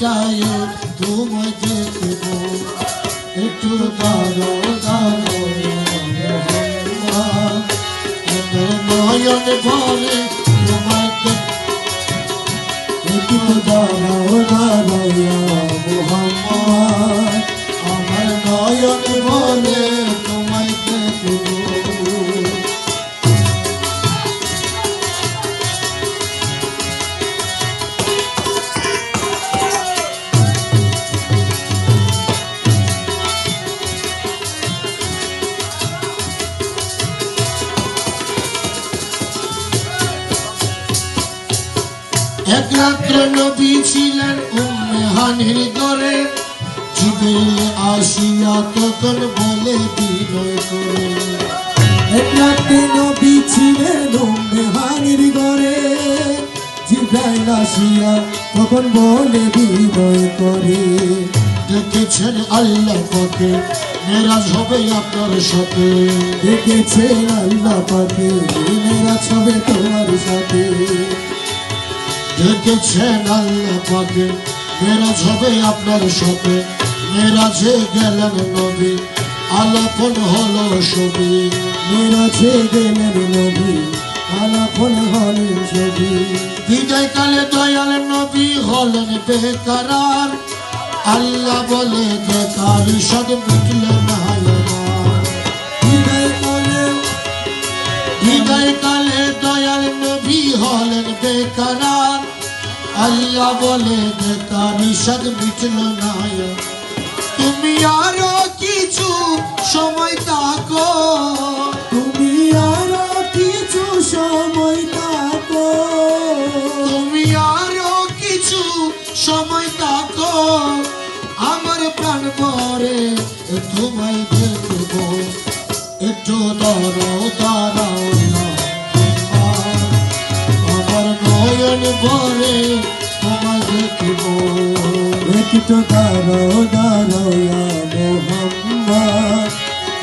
মিটায় তোমায় দেখিব। একটু দাঁড়ো দাঁড়ো নয়ন তোমায় দেখিব একটু দাঁড়াও দাঁড়াইয়া মোহাম্মদ আমার নয়ন বলে একমাত্র নবী ছিলেন উম্মে হানির ঘরে। জিবিল আসিয়া তখন বলে, বিনয় করে। একরাতে নবী ছিলেন মেহানির ঘরে। জিব্রাইল আসিয়া তখন বলে, বিনয় করে। দেখেছেন আল্লাহ পথে মেরাজ হবে আপনার সাথে। দেখেছেন আল্লাহ পাকে মেরা ছবে তোমার সাথে। দেখেছেন আল্লাহ পাকে মেরাজ হবে আপনার সাথে। মেরাজে গেলেন নবী। আলাপন হলো ছবি। মেরাছে গেলেন নবী। আলাপন হলেন ছবি। বিদায় কালে দয়াল নবী হলেন বেকারার। আল্লাহ বলে, বেকার সদ মিটল না আমার। বিদায় হলেন বেকারার আল্লাহ বলে বেকার সদ মিটল না আমার। তুমি আরও কিছু সময় থাকো। তুমি আরও কিছু সময় থাকো। তুমি আরও কিছু সময় থাকো। আমার প্রাণ পরে তোমায় দেখব। একটু দাঁড়াও দাঁড়াও। পরে তোমায় দেখব। একটু দাঁড়াও দাঁড়াও মোহাম্মদ।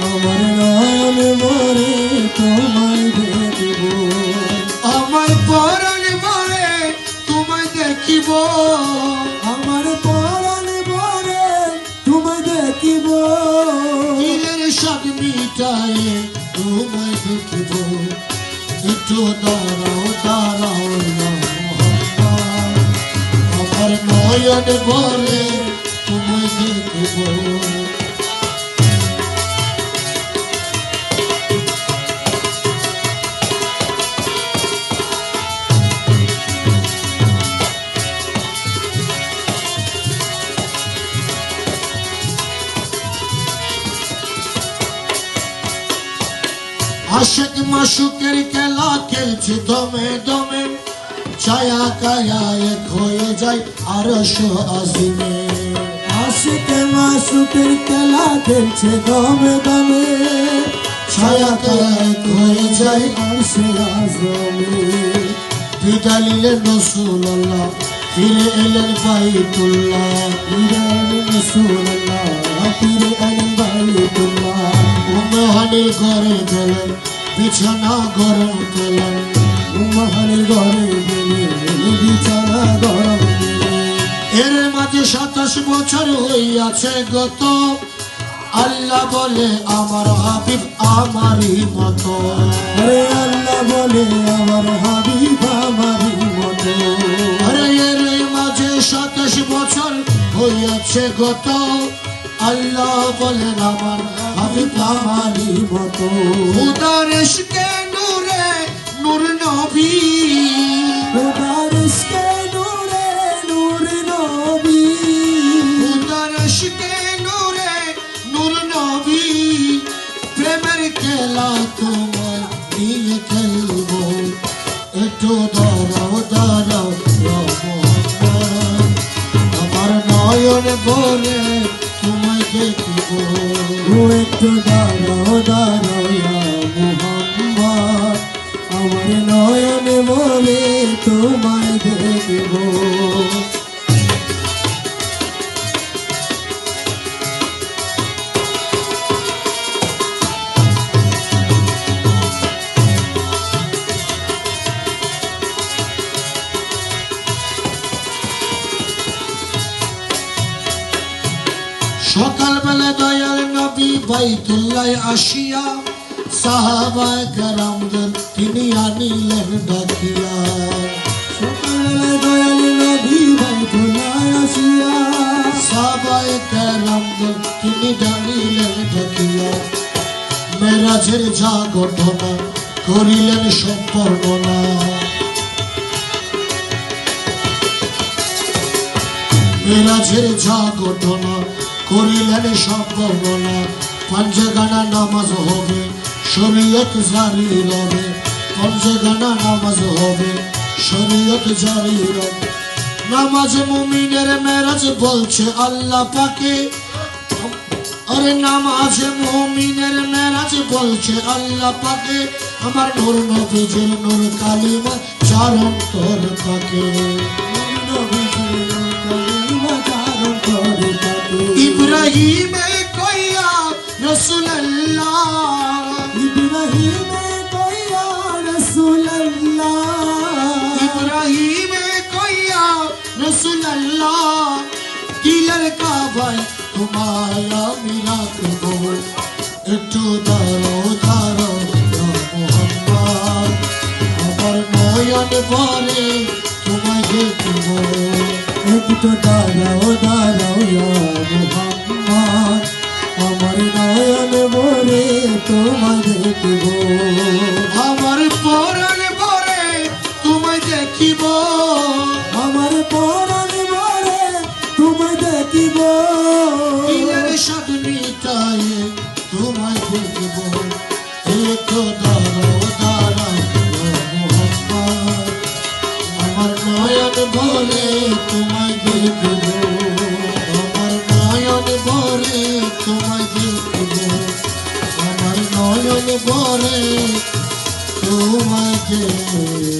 আমার নয়ন মরে তোমায় দেখব। আমার পরাণ পরে তোমায় দেখিব। আমার পরাণ মরে তোমায় দেখিব। দিলের সব মিটাই তোমায় দেখিব। একটু দাঁড়াও নয়ন বলে তোমায় দেখিব। আশেক মাসুকের খেলা খেলছে দমে দমে। ছায়া কায়া এক হয়ে যায় আরশো আজিমে আশিকে মাসুকের খেলা খেলছে দমে দমে। ছায়া কায়া এক হয়ে যায় আর সে আজমে। বিদায় নিলেন রসুল্লাহ ফিরে এলেন বাইতুল্লাহ। ইরান রাসূলুল্লাহ পীরে আলম বাইতুল্লাহ। উম্মহানির ঘরে গেলেন বিছানা গরম পেলেন মহানের ঘরে বিছানা গরম এর মাঝে সাতাশ বছর হইয়াছে গত। আল্লাহ বলে আমার হাবিব আমারই মতো। আরে আল্লাহ বলে আমার হাবিব আমারই মতো। আরে এর মাঝে সাতাশ বছর হইয়াছে গত। আল্লাহ বলেন আমার হাবিব আমারই মতো। উদার ইশকে নূরে নূর নবী। খোদার ইশকে নূরে নূর নবী। উদার ইশকে নূরে নূর নবী। প্রেমের খেলা তোমার নিয়ে খেলব। একটু দাঁড়াও দাঁড়াও। আমার নয়ন বলে তোমায় দেখিব। একটু দাঁড়াও দাঁড়াও মুহাম্মদ। আমার নয়ন বলে তোমায় দেখব। সকালবেলা দয়াল নবী বাইতুল্লাহ আসিয়া সাহাবায় কারামদের তিনি আনিলেন ডাকিয়া সকালবেলায় দয়াল নবী বাইতুল্লাহ আসিয়া। সাহাবায় কারামদের তিনি ডানিলেন ডাকিয়া মেরাজের যা ঘটনা করিলেন সব বর্ণনা মেরাজের যা ঘটনা করিলেন সব বর্ণনা নামাজ হবে শরীয়ত জারি রবে পঞ্চগানা নামাজ হবে শরীয়ত জারি রবে। নামাজ মুমিনের মেরাজ বলছে আল্লাহ পাকে। আরে নামাজ মুমিনের মেরাজ বলছে আল্লাহ পাকে। আমার নূর নবীজির নূর কালিমা চার অন্তর পাকে ইব্রাহিমে রসুল্লাহ দিলের কাবাই তোমায় আমি রাখব একটু দাঁড়ো দাঁড়ো মোহাম্মদ আমার নয়ন পরে তোমায় দেখব একটু দাঁড়াও দাঁড়াও মোহাম্মদ আমার নয়ন বলে তোমায় দেখব আমার পরাণ পরে তোমায় দেখিব আমার বলে তোমায় দেখব আমার নয়ন বলে তোমায় দেখব আমার নয়ন তোমায় দেখব